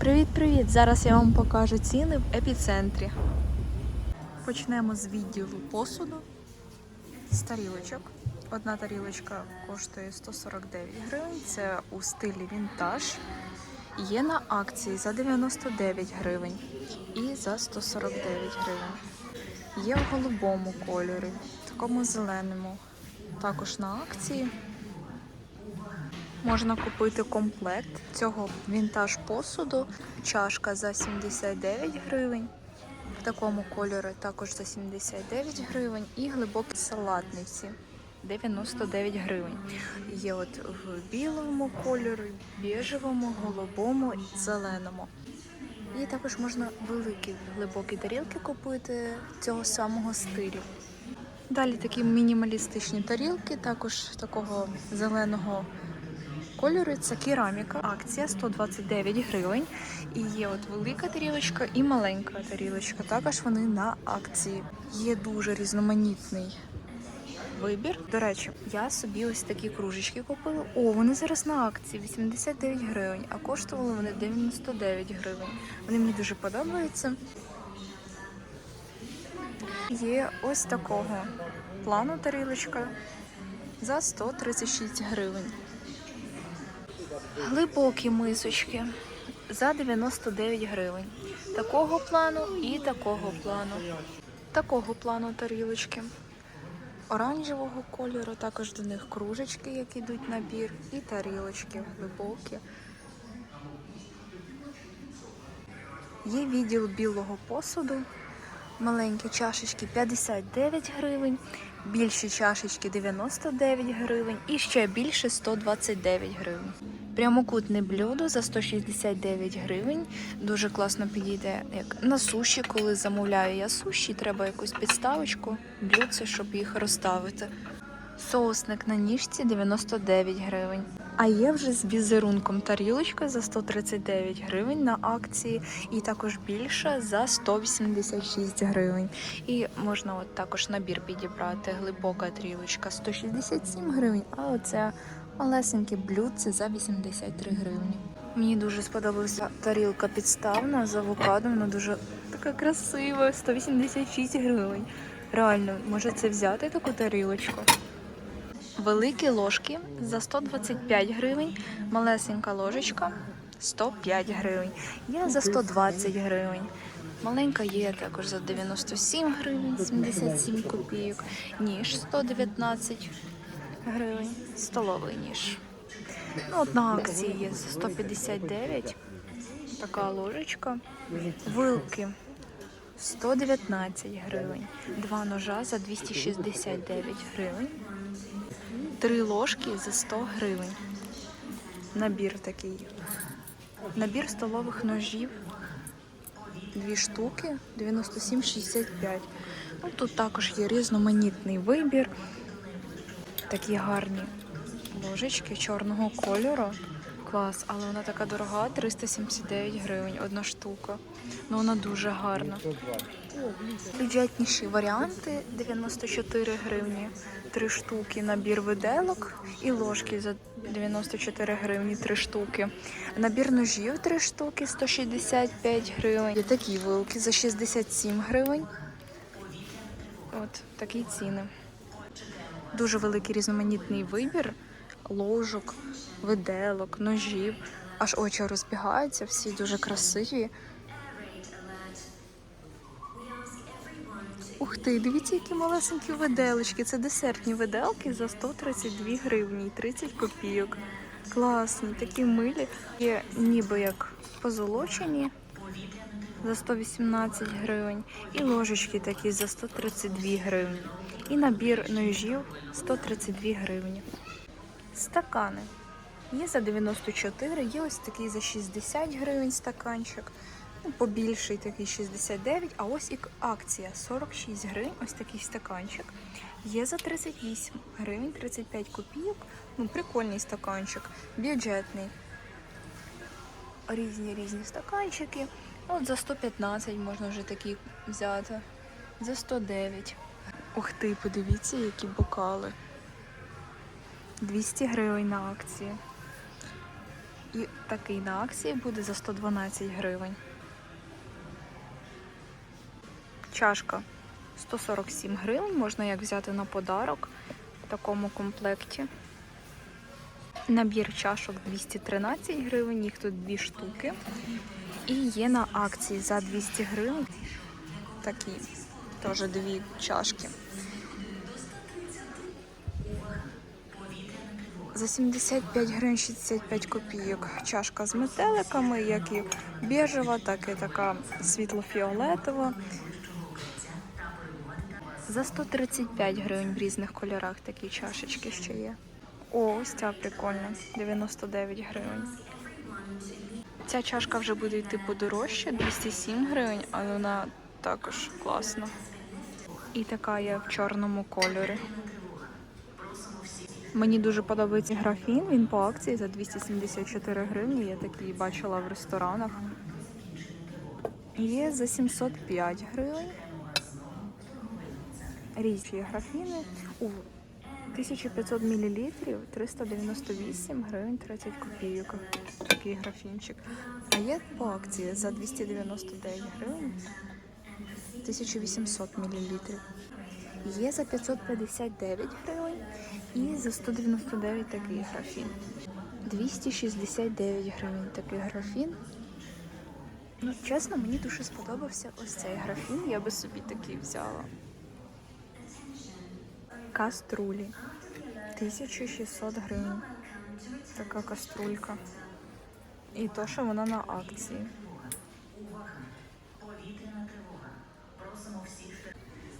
Привіт-привіт! Зараз я вам покажу ціни в епіцентрі. Почнемо з відділу посуду з тарілочок. Одна тарілочка коштує 149 гривень. Це у стилі вінтаж. Є на акції за 99 гривень і за 149 гривень. Є в голубому кольорі, такому зеленому. Також на акції. Можна купити комплект цього вінтаж посуду. Чашка за 79 гривень. В такому кольорі також за 79 гривень. І глибокі салатниці 99 гривень. Є от в білому кольорі, біжевому, голубому і зеленому. І також можна великі глибокі тарілки купити цього самого стилю. Далі такі мінімалістичні тарілки, також такого зеленого кольору. Це кераміка. Акція 129 гривень. І є от велика тарілочка і маленька тарілочка. Також вони на акції. Є дуже різноманітний вибір. До речі, я собі ось такі кружечки купила. О, вони зараз на акції 89 гривень, а коштували вони 99 гривень. Вони мені дуже подобаються. Є ось такого плану тарілочка за 136 гривень. Глибокі мисочки за 99 гривень. Такого плану і такого плану. Такого плану тарілочки. Оранжевого кольору, також до них кружечки, які йдуть набір, і тарілочки глибокі. Є відділ білого посуду. Маленькі чашечки 59 гривень, більші чашечки 99 гривень і ще більше 129 гривень. Прямокутне блюдо за 169 гривень. Дуже класно підійде як на суші, коли замовляю я суші, треба якусь підставочку, блюдце, щоб їх розставити. Соусник на ніжці 99 гривень. А є вже з візерунком тарілочка за 139 гривень на акції, і також більша за 186 гривень. І можна от також набір підібрати. Глибока тарілочка 167 гривень, а оця малесеньке блюдце за 83 гривні. Мені дуже сподобалася тарілка підставна з авокадом, вона дуже така красива, 186 гривень. Реально, може це взяти таку тарілочку? Великі ложки за 125 гривень, малесенька ложечка 105 гривень. Є за 120 гривень. Маленька є також за 97 гривень, 77 копійок, ніж 119 гривень, столовий ніж. Ну, от на акції є за 159. Така ложечка. Вилки 119 гривень. Два ножа за 269 гривень. Три ложки за 100 гривень. Набір такий. Набір столових ножів. Дві штуки 97,65. Ну, тут також є різноманітний вибір. Такі гарні ложечки чорного кольору. Клас, але вона така дорога, 379 гривень, одна штука. Ну вона дуже гарна. Бюджетніші варіанти 94 гривні, три штуки, набір виделок і ложки за 94 гривні, три штуки. Набір ножів три штуки, 165 гривень. Є такі вилки за 67 гривень. От такі ціни. Дуже великий різноманітний вибір ложок, виделок, ножів. Аж очі розбігаються, всі дуже красиві. Ух ти, дивіться, які малесенькі виделочки. Це десертні виделки за 132 гривні і 30 копійок. Класні, такі милі. Є ніби як позолочені за 118 гривень. І ложечки такі за 132 гривні. І набір ножів 132 гривні. Стакани. Є за 94, є ось такий за 60 гривень стаканчик. Ну, побільший такий 69, а ось і акція 46 гривень, ось такий стаканчик. Є за 38 гривень, 35 копійок. Ну, прикольний стаканчик, бюджетний. Різні різні стаканчики. От за 115 можна вже такі взяти. За 109. Ух ти, подивіться, які бокали. 200 гривень на акції. І такий на акції буде за 112 гривень. Чашка 147 гривень, можна як взяти на подарок в такому комплекті. Набір чашок 213 гривень, їх тут дві штуки. І є на акції за 200 гривень такі теж дві чашки. За 75 гривень 65 копійок чашка з метеликами, як і біжева, так і така світло-фіолетова. За 135 гривень в різних кольорах такі чашечки ще є. О, ось ця прикольна, 99 гривень. Ця чашка вже буде йти подорожче, 207 гривень, але вона також класна. І така є в чорному кольорі. Мені дуже подобається графін, він по акції за 274 гривні. Я такий бачила в ресторанах. Є за 705 гривень. Різні графіни. У 1500 мл 398 гривень 30 копійок. Такий графінчик. А є по акції за 299 гривень 1800 мл. Є за 559 гривень і за 199 такий графін. 269 гривень такий графін. Ну, чесно, мені дуже сподобався ось цей графін. Я би собі такий взяла. Каструлі. 1600 гривень. Така каструлька. І то, що вона на акції.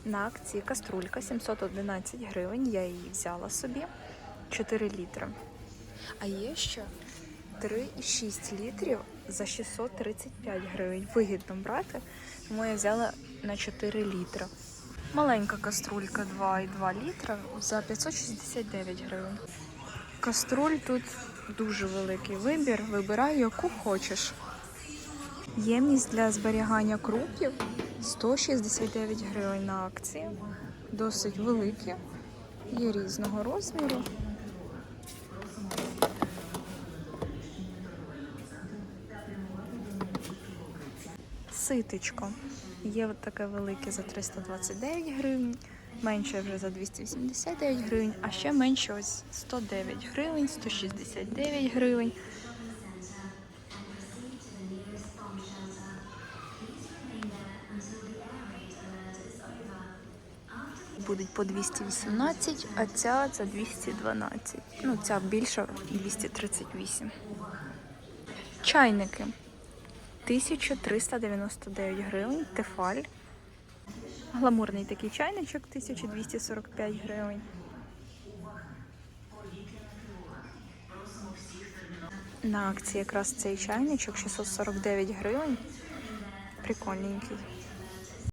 На акції каструлька 711 гривень. Я її взяла собі 4 літри. А є ще 3,6 літрів за 635 гривень. Вигідно брати, тому я взяла на 4 літри. Маленька каструлька 2,2 літра за 569 гривень. Каструль тут дуже великий вибір. Вибирай, яку хочеш. Ємність для зберігання крупів 169 гривень на акції. Досить великі. Є різного розміру. Ситечко. Є от таке велике за 329 гривень, менше вже за 289 гривень, а ще менше ось 109 гривень, 169 гривень. Будуть по 218, а ця за 212. Ну, ця більша 238. Чайники. 1399 гривень, тефаль. Гламурний такий чайничок 1245 гривень. На акції якраз цей чайничок 649 гривень. Прикольненький.